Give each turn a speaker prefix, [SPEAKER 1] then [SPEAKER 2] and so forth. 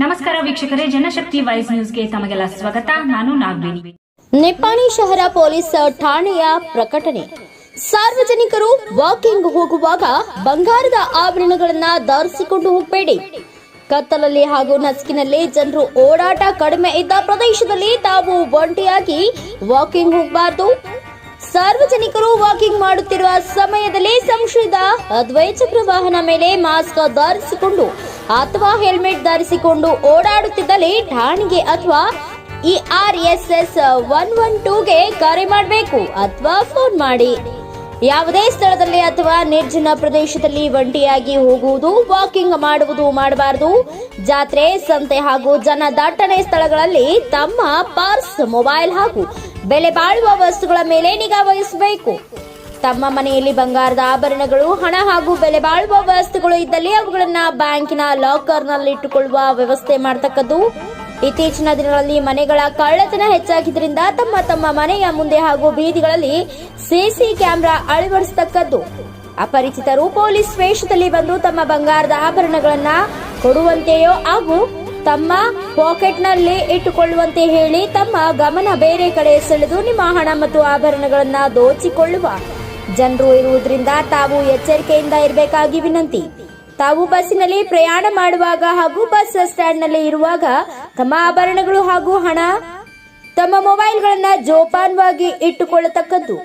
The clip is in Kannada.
[SPEAKER 1] ನಮಸ್ಕಾರ ವೀಕ್ಷಕರೇ, ಜನಶಕ್ತಿ ವಾಯ್ಸ್ ನ್ಯೂಸ್ಗೆ ತಮಗೆಲ್ಲ ಸ್ವಾಗತ. ನಾನು ನಾಗವೇಣಿ.
[SPEAKER 2] ನಿಪ್ಪಾಣಿ ಶಹರ ಪೊಲೀಸ್ ಠಾಣೆಯ ಪ್ರಕಟಣೆ. ಸಾರ್ವಜನಿಕರು ವಾಕಿಂಗ್ ಹೋಗುವಾಗ ಬಂಗಾರದ ಆಭರಣಗಳನ್ನ ಧರಿಸಿಕೊಂಡು ಹೋಗಬೇಡಿ. ಕತ್ತಲಲ್ಲಿ ಹಾಗೂ ನಸುಕಿನಲ್ಲಿ ಜನರು ಓಡಾಟ ಕಡಿಮೆ ಇದ್ದ ಪ್ರದೇಶದಲ್ಲಿ ತಾವು ಒಂಟಿಯಾಗಿ ವಾಕಿಂಗ್ ಹೋಗಬಾರದು. ಸಾರ್ವಜನಿಕರು ವಾಕಿಂಗ್ ಮಾಡುತ್ತಿರುವ ಸಮಯದಲ್ಲಿ ಸಂಶಯದ ದ್ವೈಚಕ್ರ ವಾಹನ ಮೇಲೆ ಮಾಸ್ಕ್ ಧರಿಸಿಕೊಂಡು ಅಥವಾ ಹೆಲ್ಮೆಟ್ ಧರಿಸಿಕೊಂಡು ಓಡಾಡುತ್ತಿದ್ದಲ್ಲಿ ಠಾಣೆಗೆ ಅಥವಾ E R S S one one ಟೂಗೆ ಕರೆ ಮಾಡಬೇಕು ಅಥವಾ ಫೋನ್ ಮಾಡಿ. ಯಾವುದೇ ಸ್ಥಳದಲ್ಲಿ ಅಥವಾ ನಿರ್ಜನ ಪ್ರದೇಶದಲ್ಲಿ ಒಂಟಿಯಾಗಿ ಹೋಗುವುದು, ವಾಕಿಂಗ್ ಮಾಡುವುದು ಮಾಡಬಾರದು. ಜಾತ್ರೆ, ಸಂತೆ ಹಾಗೂ ಜನ ದಟ್ಟಣೆ ಸ್ಥಳಗಳಲ್ಲಿ ತಮ್ಮ ಪರ್ಸ್, ಮೊಬೈಲ್ ಹಾಗೂ ಬೆಲೆ ಬಾಳುವ ವಸ್ತುಗಳ ಮೇಲೆ ನಿಗಾ ವಹಿಸಬೇಕು. ತಮ್ಮ ಮನೆಯಲ್ಲಿ ಬಂಗಾರದ ಆಭರಣಗಳು, ಹಣ ಹಾಗೂ ಬೆಲೆ ಬಾಳುವ ವಸ್ತುಗಳು ಇದ್ದಲ್ಲಿ ಅವುಗಳನ್ನ ಬ್ಯಾಂಕಿನ ಲಾಕರ್ನಲ್ಲಿ ಇಟ್ಟುಕೊಳ್ಳುವ ವ್ಯವಸ್ಥೆ ಮಾಡತಕ್ಕದ್ದು. ಇತ್ತೀಚಿನ ದಿನಗಳಲ್ಲಿ ಮನೆಗಳ ಕಳ್ಳತನ ಹೆಚ್ಚಾಗಿದ್ದರಿಂದ ತಮ್ಮ ತಮ್ಮ ಮನೆಯ ಮುಂದೆ ಹಾಗೂ ಬೀದಿಗಳಲ್ಲಿ ಸಿಸಿ ಕ್ಯಾಮೆರಾ ಅಳವಡಿಸತಕ್ಕದ್ದು. ಅಪರಿಚಿತರು ಪೊಲೀಸ್ ವೇಷದಲ್ಲಿ ಬಂದು ತಮ್ಮ ಬಂಗಾರದ ಆಭರಣಗಳನ್ನ ಕೊಡುವಂತೆಯೋ ಹಾಗೂ ತಮ್ಮ ಪಾಕೆಟ್ನಲ್ಲಿ ಇಟ್ಟುಕೊಳ್ಳುವಂತೆ ಹೇಳಿ ತಮ್ಮ ಗಮನ ಬೇರೆ ಕಡೆ ಸೆಳೆದು ನಿಮ್ಮ ಹಣ ಮತ್ತು ಆಭರಣಗಳನ್ನ ದೋಚಿಕೊಳ್ಳುವ ಜನರು ಇರುವುದರಿಂದ ತಾವು ಎಚ್ಚರಿಕೆಯಿಂದ ಇರಬೇಕಾಗಿ ವಿನಂತಿ. ತಾವು ಬಸ್ಸಿನಲ್ಲಿ ಪ್ರಯಾಣ ಮಾಡುವಾಗ ಹಾಗೂ ಬಸ್ ಸ್ಟ್ಯಾಂಡ್ನಲ್ಲಿ ಇರುವಾಗ ತಮ್ಮ ಆಭರಣಗಳು ಹಾಗೂ ಹಣ ತಮ್ಮ ಮೊಬೈಲ್ಗಳನ್ನು ಜೋಪಾನವಾಗಿ ಇಟ್ಟುಕೊಳ್ಳತಕ್ಕದ್ದು.